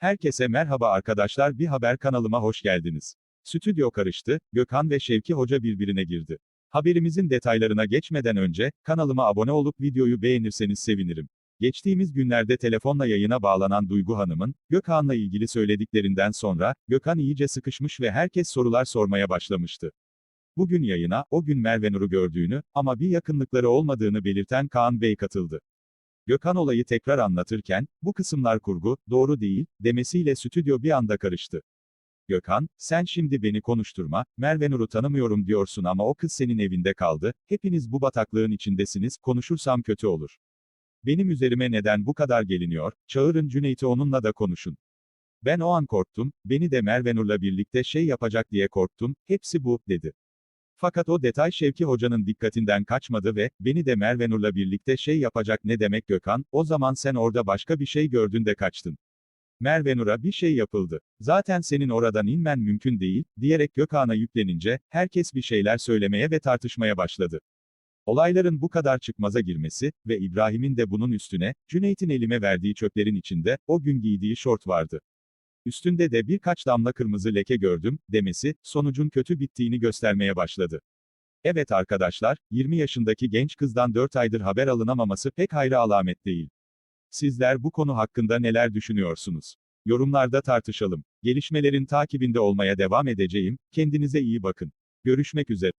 Herkese merhaba arkadaşlar bir haber kanalıma hoş geldiniz. Stüdyo karıştı, Gökhan ve Şevki Hoca birbirine girdi. Haberimizin detaylarına geçmeden önce, kanalıma abone olup videoyu beğenirseniz sevinirim. Geçtiğimiz günlerde telefonla yayına bağlanan Duygu Hanım'ın, Gökhan'la ilgili söylediklerinden sonra, Gökhan iyice sıkışmış ve herkes sorular sormaya başlamıştı. Bugün yayına, o gün Merve Nur'u gördüğünü, ama bir yakınlıkları olmadığını belirten Kaan Bey katıldı. Gökhan olayı tekrar anlatırken, bu kısımlar kurgu, doğru değil, demesiyle stüdyo bir anda karıştı. Gökhan, sen şimdi beni konuşturma, Merve Nur'u tanımıyorum diyorsun ama o kız senin evinde kaldı, hepiniz bu bataklığın içindesiniz, konuşursam kötü olur. Benim üzerime neden bu kadar geliniyor, çağırın Cüneyt'i onunla da konuşun. Ben o an korktum, beni de Merve Nur'la birlikte şey yapacak diye korktum, hepsi bu, dedi. Fakat o detay Şevki Hoca'nın dikkatinden kaçmadı ve, beni de Merve Nur'la birlikte şey yapacak ne demek Gökhan, o zaman sen orada başka bir şey gördün de kaçtın. Merve Nur'a bir şey yapıldı. Zaten senin oradan inmen mümkün değil, diyerek Gökhan'a yüklenince, herkes bir şeyler söylemeye ve tartışmaya başladı. Olayların bu kadar çıkmaza girmesi ve İbrahim'in de bunun üstüne, Cüneyt'in elime verdiği çöplerin içinde, o gün giydiği şort vardı. Üstünde de birkaç damla kırmızı leke gördüm, demesi, sonucun kötü bittiğini göstermeye başladı. Evet arkadaşlar, 20 yaşındaki genç kızdan 4 aydır haber alınamaması pek hayra alamet değil. Sizler bu konu hakkında neler düşünüyorsunuz? Yorumlarda tartışalım. Gelişmelerin takibinde olmaya devam edeceğim, kendinize iyi bakın. Görüşmek üzere.